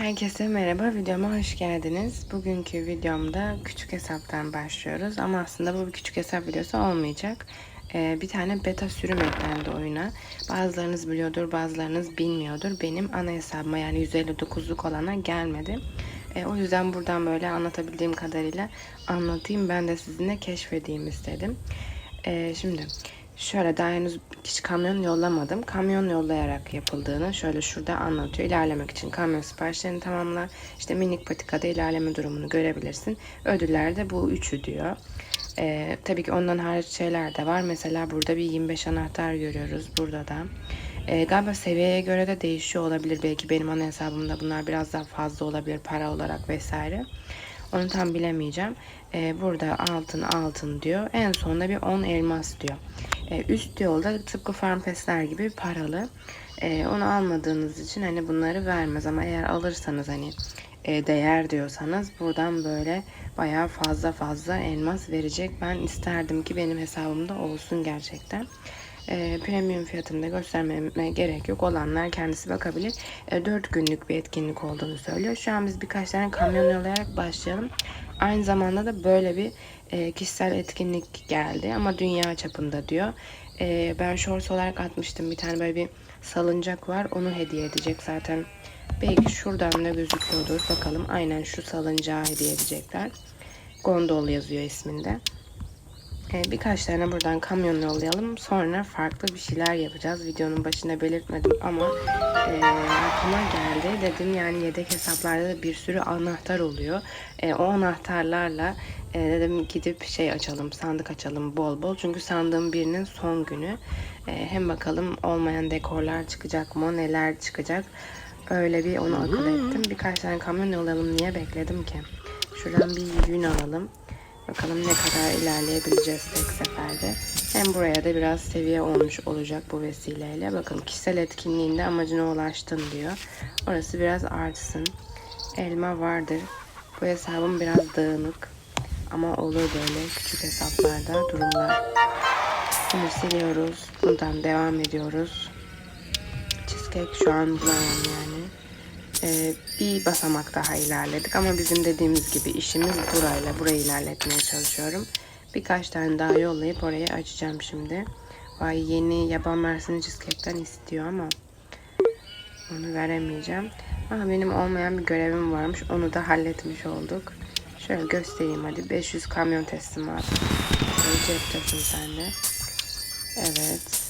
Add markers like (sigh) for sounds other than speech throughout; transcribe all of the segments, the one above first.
Herkese merhaba, videoma hoş geldiniz. Bugünkü videomda küçük hesaptan başlıyoruz ama aslında bu bir küçük hesap videosu olmayacak. Ee, bir tane beta sürüm eklendi oyuna. Bazılarınız biliyordur, bazılarınız bilmiyordur. Benim ana hesabıma yani 159'luk olana gelmedi. Ee, o yüzden buradan böyle anlatabildiğim kadarıyla anlatayım. Ben de sizinle keşfedeyim istedim. Ee, şimdi Şöyle daha henüz hiç kamyon yollamadım. Kamyon yollayarak yapıldığını şöyle şurada anlatıyor. İlerlemek için kamyon siparişlerini tamamla. İşte minik patikada ilerleme durumunu görebilirsin. Ödüller de bu üçü diyor. Ee, tabii ki ondan hariç şeyler de var. Mesela burada bir 25 anahtar görüyoruz. Burada da. Ee, galiba seviyeye göre de değişiyor olabilir. Belki benim ana hesabımda bunlar biraz daha fazla olabilir para olarak vesaire. Onu tam bilemeyeceğim. Ee, burada altın altın diyor. En sonunda bir 10 elmas diyor. Ee, üst yolda tıpkı farm pesler gibi paralı. Ee, onu almadığınız için hani bunları vermez ama eğer alırsanız hani e, değer diyorsanız buradan böyle bayağı fazla fazla elmas verecek. Ben isterdim ki benim hesabımda olsun gerçekten. E, premium fiyatını da göstermeme gerek yok. Olanlar kendisi bakabilir. E, 4 günlük bir etkinlik olduğunu söylüyor. Şu an biz birkaç tane kamyon yollayarak başlayalım. Aynı zamanda da böyle bir e, kişisel etkinlik geldi ama dünya çapında diyor. E, ben shorts olarak atmıştım bir tane böyle bir salıncak var. Onu hediye edecek zaten. Belki şuradan da gözüküyordur. Bakalım aynen şu salıncağı hediye edecekler. Gondol yazıyor isminde. Ee, birkaç tane buradan kamyon yollayalım. Sonra farklı bir şeyler yapacağız. Videonun başında belirtmedim ama e, aklıma geldi. Dedim yani yedek hesaplarda da bir sürü anahtar oluyor. E, o anahtarlarla e, dedim gidip şey açalım, sandık açalım bol bol. Çünkü sandığım birinin son günü. E, hem bakalım olmayan dekorlar çıkacak mı, neler çıkacak. Öyle bir onu akıl ettim. Birkaç tane kamyon yollayalım. Niye bekledim ki? Şuradan bir yün alalım. Bakalım ne kadar ilerleyebileceğiz tek seferde. Hem buraya da biraz seviye olmuş olacak bu vesileyle. Bakın kişisel etkinliğinde amacına ulaştın diyor. Orası biraz artsın. Elma vardır. Bu hesabım biraz dağınık. Ama olur böyle küçük hesaplarda durumlar. Bunu siliyoruz. Buradan devam ediyoruz. Cheesecake şu an bulamam yani. Ee, bir basamak daha ilerledik ama bizim dediğimiz gibi işimiz burayla burayı ilerletmeye çalışıyorum. Birkaç tane daha yollayıp orayı açacağım şimdi. Vay yeni yaban mersini cheesecake'ten istiyor ama onu veremeyeceğim. Ama benim olmayan bir görevim varmış. Onu da halletmiş olduk. Şöyle göstereyim hadi. 500 kamyon teslimatı. Ceptesin sen de. Evet.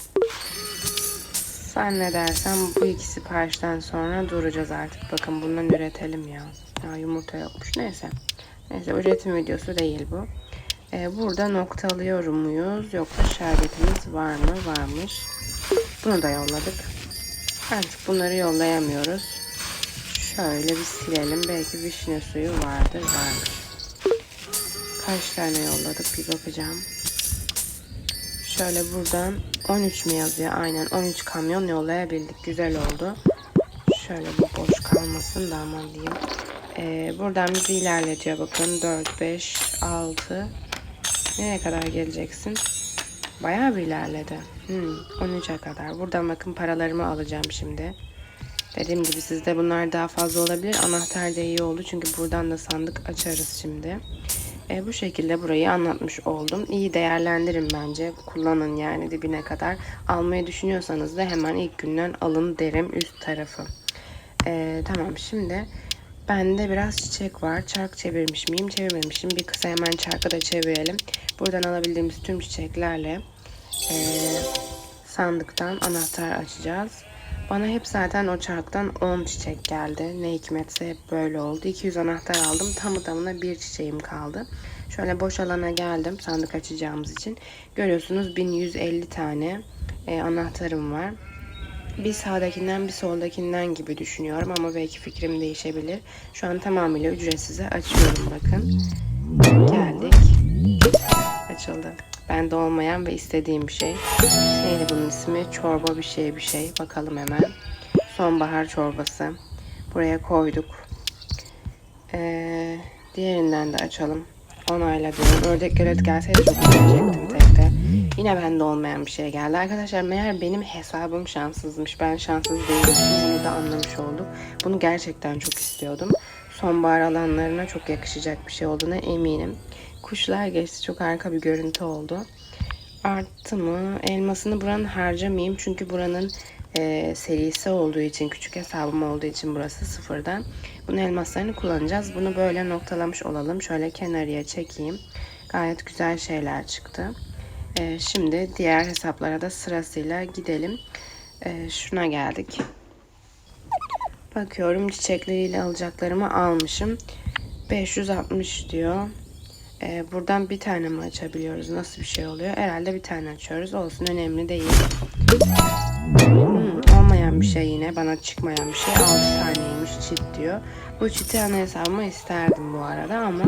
Sen ne dersen bu iki siparişten sonra duracağız artık. Bakın bundan üretelim ya. Ya yumurta yokmuş. Neyse. Neyse üretim videosu değil bu. Ee, burada nokta alıyor muyuz? Yoksa şerbetimiz var mı? Varmış. Bunu da yolladık. Artık bunları yollayamıyoruz. Şöyle bir silelim. Belki vişne suyu vardır. Varmış. Kaç tane yolladık bir bakacağım. Şöyle buradan 13 mi yazıyor? Aynen 13 kamyon yollayabildik. Güzel oldu. Şöyle bu boş kalmasın da aman diyeyim. Ee, buradan bizi ilerletiyor. Bakın 4, 5, 6. Nereye kadar geleceksin? Bayağı bir ilerledi. Hmm, 13'e kadar. Buradan bakın paralarımı alacağım şimdi. Dediğim gibi sizde bunlar daha fazla olabilir. Anahtar da iyi oldu. Çünkü buradan da sandık açarız şimdi. E, bu şekilde burayı anlatmış oldum. İyi değerlendirin bence. Kullanın yani dibine kadar. Almayı düşünüyorsanız da hemen ilk günden alın derim üst tarafı. E, tamam şimdi bende biraz çiçek var. Çark çevirmiş miyim? Çevirmemişim. Bir kısa hemen çarkı da çevirelim. Buradan alabildiğimiz tüm çiçeklerle e, sandıktan anahtar açacağız. Bana hep zaten o çarktan 10 çiçek geldi. Ne hikmetse hep böyle oldu. 200 anahtar aldım. Tamı tamına bir çiçeğim kaldı. Şöyle boş alana geldim sandık açacağımız için. Görüyorsunuz 1150 tane e, anahtarım var. Bir sağdakinden bir soldakinden gibi düşünüyorum ama belki fikrim değişebilir. Şu an tamamıyla ücretsize açıyorum bakın. Geldik. Açıldı. Bende olmayan ve istediğim bir şey. Neydi bunun ismi? Çorba bir şey bir şey. Bakalım hemen. Sonbahar çorbası. Buraya koyduk. Ee, diğerinden de açalım. Onayla diyorum. Ördek gölet gelseydi çok beğenecektim tek de. Yine bende olmayan bir şey geldi. Arkadaşlar meğer benim hesabım şanssızmış. Ben şanssız değilmişim. Bunu da anlamış olduk. Bunu gerçekten çok istiyordum. Sonbahar alanlarına çok yakışacak bir şey olduğuna eminim. Kuşlar geçti. Çok harika bir görüntü oldu. Arttı mı? Elmasını buranın harcamayayım. Çünkü buranın e, serisi olduğu için, küçük hesabım olduğu için burası sıfırdan. Bunun elmaslarını kullanacağız. Bunu böyle noktalamış olalım. Şöyle kenarıya çekeyim. Gayet güzel şeyler çıktı. E, şimdi diğer hesaplara da sırasıyla gidelim. E, şuna geldik. Bakıyorum çiçekleriyle alacaklarımı almışım. 560 diyor. Ee, buradan bir tane mi açabiliyoruz? Nasıl bir şey oluyor? Herhalde bir tane açıyoruz. Olsun önemli değil. Hmm, olmayan bir şey yine. Bana çıkmayan bir şey. 6 taneymiş çit diyor. Bu çiti ana hesabıma isterdim bu arada ama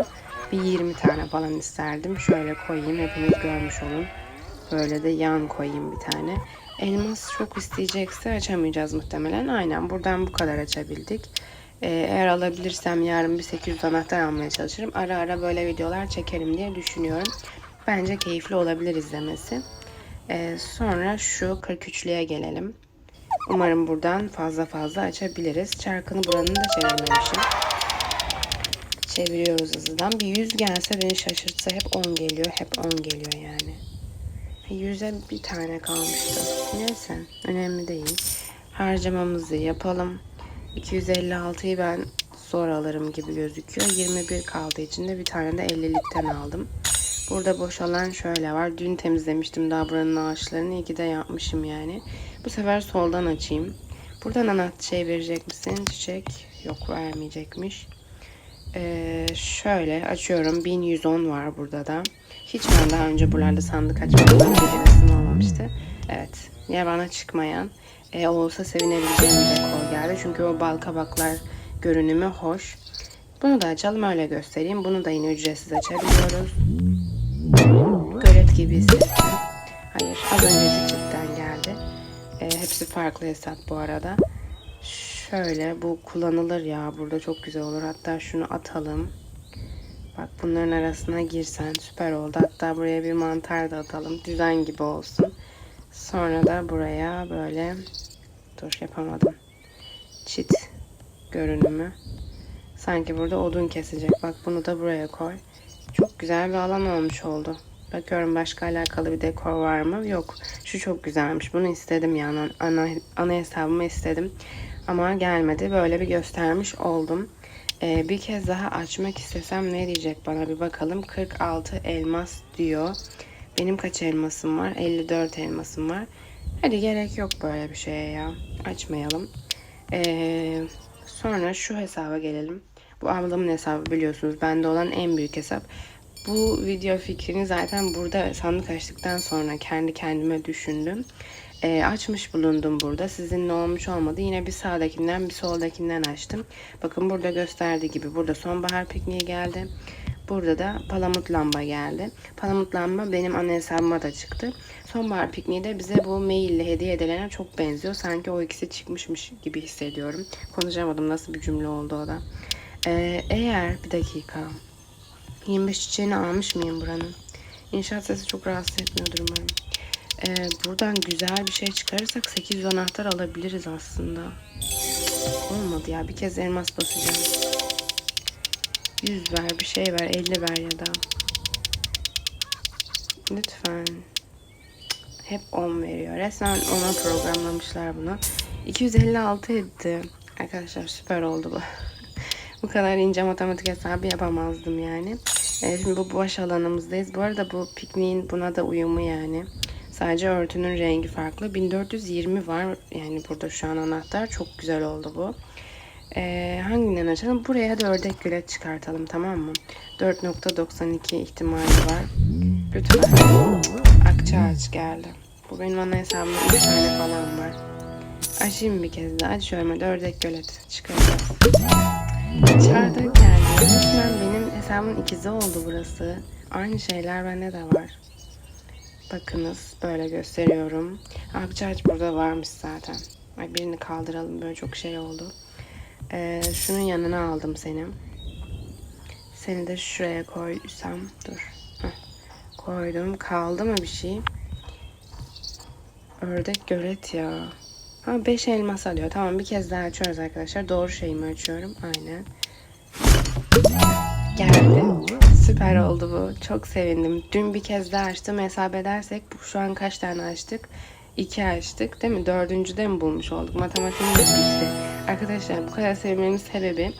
bir 20 tane falan isterdim. Şöyle koyayım. Hepiniz görmüş olun. Böyle de yan koyayım bir tane. Elmas çok isteyecekse açamayacağız muhtemelen. Aynen buradan bu kadar açabildik. Ee, eğer alabilirsem yarın bir 800 anahtar almaya çalışırım. Ara ara böyle videolar çekerim diye düşünüyorum. Bence keyifli olabilir izlemesi. Ee, sonra şu 43'lüye gelelim. Umarım buradan fazla fazla açabiliriz. Çarkını buranın da çevirmemişim. Çeviriyoruz hızlıdan. Bir 100 gelse beni şaşırtsa hep 10 geliyor. Hep 10 geliyor yani. 100'e bir tane kalmıştı. Neyse önemli değil. Harcamamızı yapalım. 256'yı ben zor alırım gibi gözüküyor. 21 kaldığı için de bir tane de 50'likten aldım. Burada boşalan şöyle var. Dün temizlemiştim daha buranın ağaçlarını. İyi ki de yapmışım yani. Bu sefer soldan açayım. Buradan anahtar şey verecek misin? Çiçek. Yok vermeyecekmiş. Ee, şöyle açıyorum. 1110 var burada da. Hiç ben daha önce buralarda sandık açmadım. Hevesim olmamıştı. Evet. Ya bana çıkmayan e, olsa sevinebileceğim bir dekor geldi. Çünkü o bal kabaklar görünümü hoş. Bunu da açalım öyle göstereyim. Bunu da yine ücretsiz açabiliyoruz. Gölet gibi hissettim. Hayır az önceki çiftten geldi. E, hepsi farklı hesap bu arada. Şöyle bu kullanılır ya. Burada çok güzel olur. Hatta şunu atalım. Bak bunların arasına girsen süper oldu. Hatta buraya bir mantar da atalım. Düzen gibi olsun. Sonra da buraya böyle dur yapamadım. Çit görünümü. Sanki burada odun kesecek. Bak bunu da buraya koy. Çok güzel bir alan olmuş oldu. Bakıyorum başka alakalı bir dekor var mı? Yok. Şu çok güzelmiş. Bunu istedim yani. Ana, ana hesabımı istedim. Ama gelmedi. Böyle bir göstermiş oldum. Ee, bir kez daha açmak istesem ne diyecek bana bir bakalım. 46 elmas diyor. Benim kaç elmasım var? 54 elmasım var. Hadi gerek yok böyle bir şeye ya. Açmayalım. Ee, sonra şu hesaba gelelim. Bu ablamın hesabı biliyorsunuz. Bende olan en büyük hesap. Bu video fikrini zaten burada sandık açtıktan sonra kendi kendime düşündüm. Ee, açmış bulundum burada. Sizinle olmuş olmadı. Yine bir sağdakinden bir soldakinden açtım. Bakın burada gösterdiği gibi burada sonbahar pikniği geldi. Burada da palamut lamba geldi. Palamut lamba benim ana hesabıma da çıktı. Sonbahar pikniği de bize bu maille hediye edilene çok benziyor. Sanki o ikisi çıkmışmış gibi hissediyorum. Konuşamadım nasıl bir cümle oldu o da. Ee, eğer bir dakika 25 çiçeğini almış mıyım buranın? İnşaat sesi çok rahatsız etmiyordur umarım. Ee, buradan güzel bir şey çıkarırsak 800 anahtar alabiliriz aslında. Olmadı ya bir kez elmas basacağım. 100 ver bir şey ver 50 ver ya da. Lütfen. Hep 10 veriyor. Resmen ona programlamışlar bunu. 256 etti. Arkadaşlar süper oldu bu. (laughs) bu kadar ince matematik hesabı yapamazdım yani. Evet, şimdi bu boş alanımızdayız. Bu arada bu pikniğin buna da uyumu yani. Sadece örtünün rengi farklı. 1420 var yani burada şu an anahtar. Çok güzel oldu bu. Ee, hanginden açalım? Buraya hadi ördek gölet çıkartalım tamam mı? 4.92 ihtimali var. Lütfen. Akçaağaç geldi. Bu benim ana hesabımda 3 tane falan var. Açayım bir kez daha. Hadi şöyle ördek gölet çıkaracağız. Çardak geldi. Resmen benim hesabımın ikizi oldu burası. Aynı şeyler bende de var. Bakınız böyle gösteriyorum. Akçaağaç burada varmış zaten. Ay birini kaldıralım böyle çok şey oldu. Ee, şunun yanına aldım seni. Seni de şuraya koysam. Dur. Heh. Koydum. Kaldı mı bir şey? Ördek gölet ya. Ha 5 elmas alıyor. Tamam bir kez daha açıyoruz arkadaşlar. Doğru şeyi mi açıyorum? Aynen. Geldi. Süper oldu bu. Çok sevindim. Dün bir kez daha açtım. Hesap edersek şu an kaç tane açtık? İki açtık değil mi? Dördüncüde mi bulmuş olduk? Matematiğimiz bitti. Arkadaşlar bu kadar sevmemin sebebi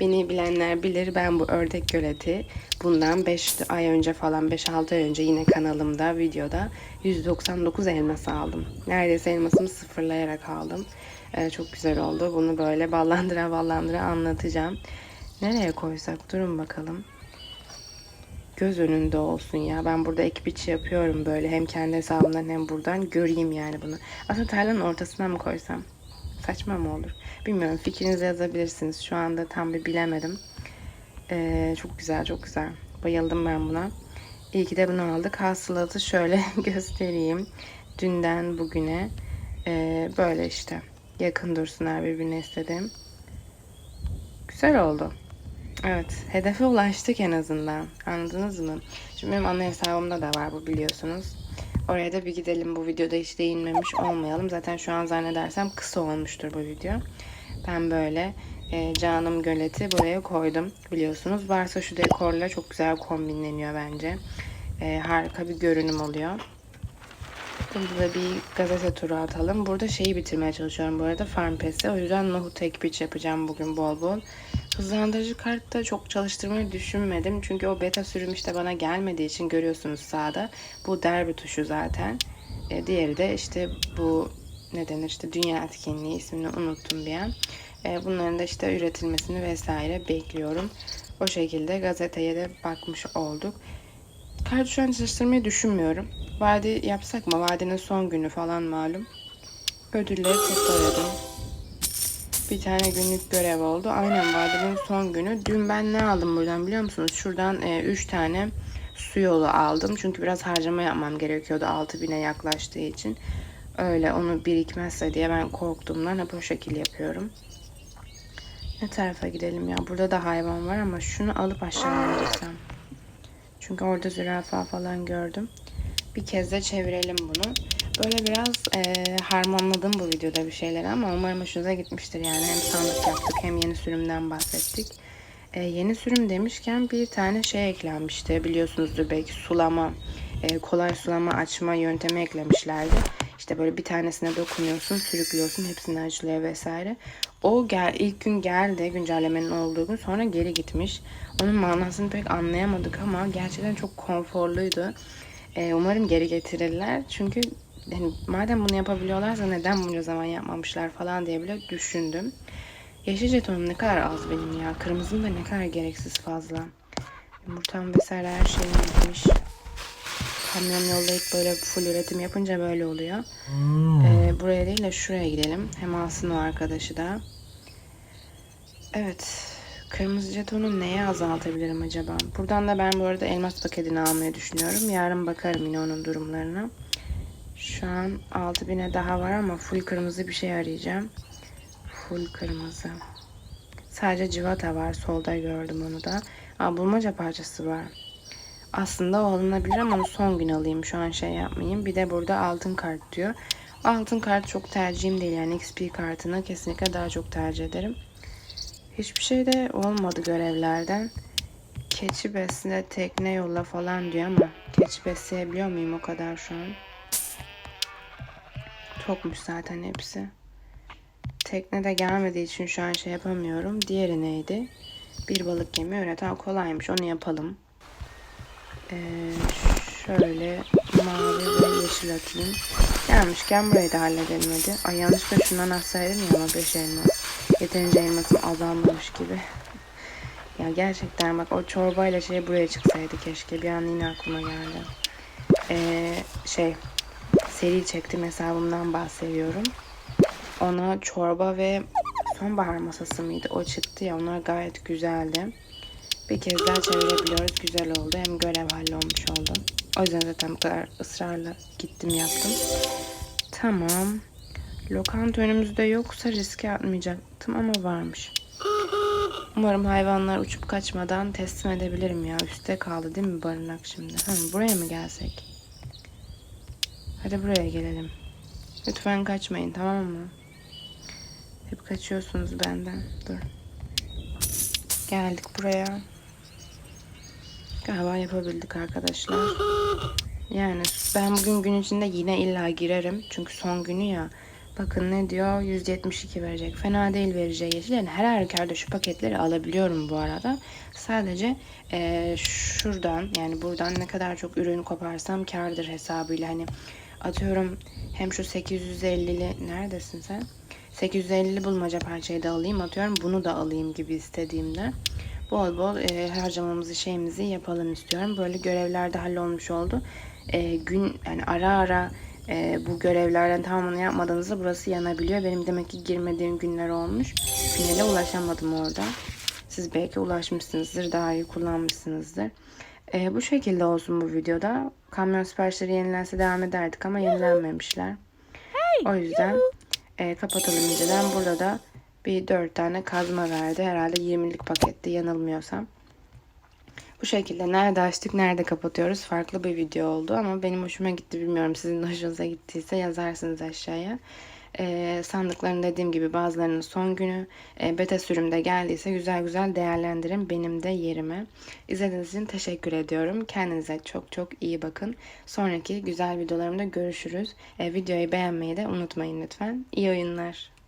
beni bilenler bilir ben bu ördek göleti bundan 5 ay önce falan 5-6 ay önce yine kanalımda videoda 199 elmas aldım. Neredeyse elmasımı sıfırlayarak aldım. Ee, çok güzel oldu. Bunu böyle ballandıra ballandıra anlatacağım. Nereye koysak durun bakalım. Göz önünde olsun ya. Ben burada ek biç yapıyorum böyle. Hem kendi hesabımdan hem buradan göreyim yani bunu. Aslında tarlanın ortasına mı koysam? Saçma mı olur? Bilmiyorum. Fikrinizi yazabilirsiniz. Şu anda tam bir bilemedim. Ee, çok güzel, çok güzel. Bayıldım ben buna. İyi ki de bunu aldık. Hasılatı şöyle (laughs) göstereyim. Dünden bugüne ee, böyle işte. Yakın dursunlar birbirine istedim. Güzel oldu. Evet, hedefe ulaştık en azından. Anladınız mı? Şimdi benim ana hesabımda da var bu biliyorsunuz. Oraya da bir gidelim. Bu videoda hiç değinmemiş olmayalım. Zaten şu an zannedersem kısa olmuştur bu video. Ben böyle e, canım göleti buraya koydum. Biliyorsunuz. Varsa şu dekorla çok güzel kombinleniyor bence. E, harika bir görünüm oluyor. Burada da bir gazete turu atalım. Burada şeyi bitirmeye çalışıyorum bu arada farm pesi. O yüzden nohut tek pitch yapacağım bugün bol bol. Hızlandırıcı kartta çok çalıştırmayı düşünmedim. Çünkü o beta sürüm işte bana gelmediği için görüyorsunuz sağda. Bu derbi tuşu zaten. E, diğeri de işte bu ne denir işte dünya etkinliği ismini unuttum bir an. E, bunların da işte üretilmesini vesaire bekliyorum. O şekilde gazeteye de bakmış olduk. Kart şu an çalıştırmayı düşünmüyorum. Vadi yapsak mı? Vadinin son günü falan malum. Ödülleri topladım. Bir tane günlük görev oldu. Aynen vadinin son günü. Dün ben ne aldım buradan biliyor musunuz? Şuradan 3 e, tane su yolu aldım. Çünkü biraz harcama yapmam gerekiyordu 6000'e yaklaştığı için. Öyle onu birikmezse diye ben korktuğumdan hep o şekil yapıyorum. Ne tarafa gidelim ya? Burada da hayvan var ama şunu alıp aşağıya gitsem. Çünkü orada zürafa falan gördüm. Bir kez de çevirelim bunu. Böyle biraz e, harmanladım bu videoda bir şeyler ama umarım hoşunuza gitmiştir. Yani hem sandık yaptık hem yeni sürümden bahsettik. E, yeni sürüm demişken bir tane şey eklenmişti. Biliyorsunuzdur belki sulama, e, kolay sulama açma yöntemi eklemişlerdi. İşte böyle bir tanesine dokunuyorsun, sürüklüyorsun, hepsini açılıyor vesaire. O gel, ilk gün geldi güncellemenin olduğu gün sonra geri gitmiş. Onun manasını pek anlayamadık ama gerçekten çok konforluydu. E, umarım geri getirirler. Çünkü yani madem bunu yapabiliyorlarsa neden bunca zaman yapmamışlar falan diye bile düşündüm. Yeşil jetonum ne kadar az benim ya. Kırmızım da ne kadar gereksiz fazla. Yumurtam vesaire her şeyim gitmiş. Kamyon yollayıp böyle full üretim yapınca böyle oluyor. Hmm. Ee, buraya değil de şuraya gidelim. Hem alsın o arkadaşı da. Evet. Kırmızı jetonu neye azaltabilirim acaba? Buradan da ben bu arada elmas paketini almayı düşünüyorum. Yarın bakarım yine onun durumlarına. Şu an 6000'e daha var ama full kırmızı bir şey arayacağım. Full kırmızı. Sadece civata var. Solda gördüm onu da. Aa, bulmaca parçası var. Aslında o alınabilir ama onu son gün alayım. Şu an şey yapmayayım. Bir de burada altın kart diyor. Altın kart çok tercihim değil. Yani XP kartını kesinlikle daha çok tercih ederim. Hiçbir şey de olmadı görevlerden. Keçi besle, tekne yolla falan diyor ama keçi besleyebiliyor muyum o kadar şu an? Tokmuş zaten hepsi. Tekne de gelmediği için şu an şey yapamıyorum. Diğeri neydi? Bir balık yemi. Ha kolaymış onu yapalım. Ee, şöyle mavi ve yeşil atayım. Gelmişken burayı da halledelim hadi. Ay yanlışlıkla şundan atsaydım ya ama 5 elmas. Yeterince elmasım azalmamış gibi. ya gerçekten bak o çorbayla şey buraya çıksaydı keşke. Bir an yine aklıma geldi. Ee, şey seri çektim hesabımdan bahsediyorum. Ona çorba ve sonbahar masası mıydı? O çıktı ya onlar gayet güzeldi. Bir kez daha çevirebiliyoruz. Güzel oldu. Hem görev hallolmuş oldu. O yüzden zaten bu kadar ısrarla gittim yaptım. Tamam. Lokanta önümüzde yoksa riske atmayacaktım ama varmış. Umarım hayvanlar uçup kaçmadan teslim edebilirim ya. Üste kaldı değil mi barınak şimdi? Ha, buraya mı gelsek? Hadi buraya gelelim. Lütfen kaçmayın tamam mı? Hep kaçıyorsunuz benden. Dur. Geldik buraya. Galiba yapabildik arkadaşlar. Yani ben bugün gün içinde yine illa girerim. Çünkü son günü ya. Bakın ne diyor? 172 verecek. Fena değil vereceği yeşil. Yani her halükarda şu paketleri alabiliyorum bu arada. Sadece eee, şuradan yani buradan ne kadar çok ürün koparsam kardır hesabıyla. Hani atıyorum hem şu 850'li neredesin sen? 850'li bulmaca parçayı da alayım. Atıyorum bunu da alayım gibi istediğimde bol bol e, harcamamızı şeyimizi yapalım istiyorum. Böyle görevler de hallolmuş oldu. E, gün yani ara ara e, bu görevlerden tamamını yapmadığınızda burası yanabiliyor. Benim demek ki girmediğim günler olmuş. Finale ulaşamadım orada. Siz belki ulaşmışsınızdır, daha iyi kullanmışsınızdır. E, bu şekilde olsun bu videoda. Kamyon siparişleri yenilense devam ederdik ama yenilenmemişler. O yüzden e, kapatalım inceden. Burada da bir 4 tane kazma verdi. Herhalde 20'lik paketti yanılmıyorsam. Bu şekilde nerede açtık nerede kapatıyoruz farklı bir video oldu ama benim hoşuma gitti bilmiyorum sizin hoşunuza gittiyse yazarsınız aşağıya. Ee, sandıkların dediğim gibi bazılarının son günü e, beta sürümde geldiyse güzel güzel değerlendirin benim de yerime. İzlediğiniz için teşekkür ediyorum. Kendinize çok çok iyi bakın. Sonraki güzel videolarımda görüşürüz. E, videoyu beğenmeyi de unutmayın lütfen. İyi oyunlar.